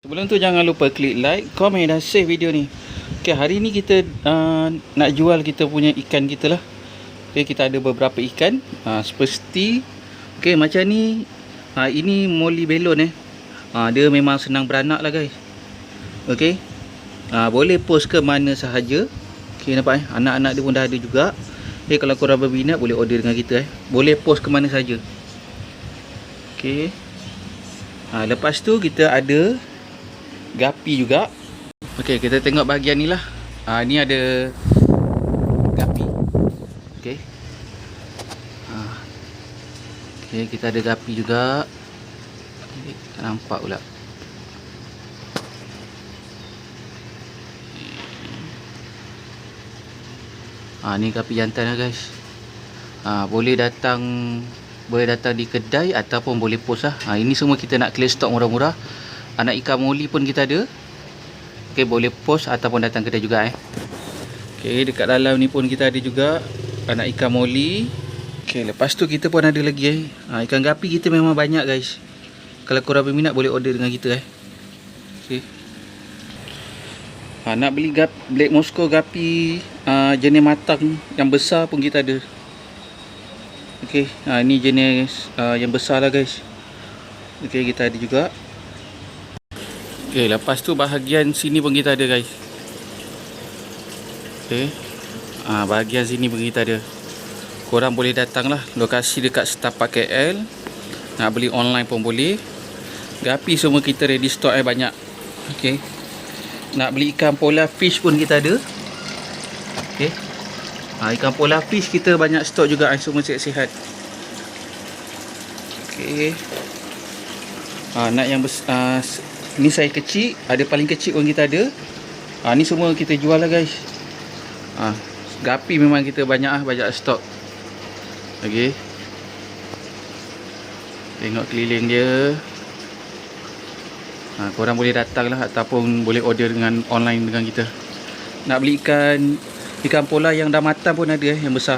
Sebelum tu jangan lupa klik like, komen dan share video ni. Okay, hari ni kita uh, nak jual kita punya ikan kita lah. Okay, kita ada beberapa ikan. Uh, seperti, okay, macam ni. Uh, ini moli belon eh. Uh, dia memang senang beranak lah guys. Okay. Uh, boleh post ke mana sahaja. Okay, nampak eh. Anak-anak dia pun dah ada juga. Okay, kalau korang berminat boleh order dengan kita eh. Boleh post ke mana sahaja. Okay. Ha, lepas tu kita ada gapi juga. Okey, kita tengok bahagian ni lah. Ha, ni ada gapi. Okey. Ha. Okey, kita ada gapi juga. Okay, nampak pula. Ha, ni gapi jantan lah guys. Ha, boleh datang boleh datang di kedai ataupun boleh post lah. Ha, ini semua kita nak clear stock murah-murah. Anak ikan moli pun kita ada. Okey, boleh post ataupun datang kedai juga eh. Okey, dekat dalam ni pun kita ada juga anak ikan moli. Okey, lepas tu kita pun ada lagi eh. Ha, ikan gapi kita memang banyak guys. Kalau korang berminat boleh order dengan kita eh. Okey. Ha, nak beli gap, Black Moscow gapi uh, jenis matang yang besar pun kita ada. Okey, ha, ni jenis uh, yang besar lah guys. Okey, kita ada juga. Okey, lepas tu bahagian sini pun kita ada guys. Okey. Ah, ha, bahagian sini pun kita ada. Korang boleh datang lah. Lokasi dekat Setapak KL. Nak beli online pun boleh. Gapi semua kita ready stock eh banyak. Okey. Nak beli ikan polar fish pun kita ada. Okey. Ha, ikan polar fish kita banyak stok juga eh, semua sihat-sihat. Okey. Ha, nak yang bes, uh, ni saiz kecil, ada paling kecil pun kita ada. Ha, ni semua kita jual lah guys. Ha, gapi memang kita banyak ah banyak stok. Okey. Tengok keliling dia. Ha, korang boleh datang lah ataupun boleh order dengan online dengan kita. Nak beli ikan ikan pola yang dah matang pun ada eh, yang besar.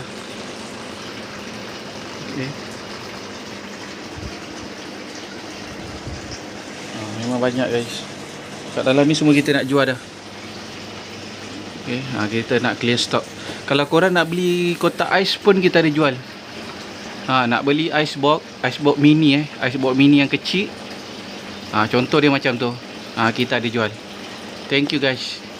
Okey. Ha, memang banyak guys. Kat dalam ni semua kita nak jual dah. Okey, ha, kita nak clear stock. Kalau korang nak beli kotak ais pun kita ada jual. Ha, nak beli ice box, ice box mini eh, ice box mini yang kecil. Ha, contoh dia macam tu. Ha, kita ada jual. Thank you guys.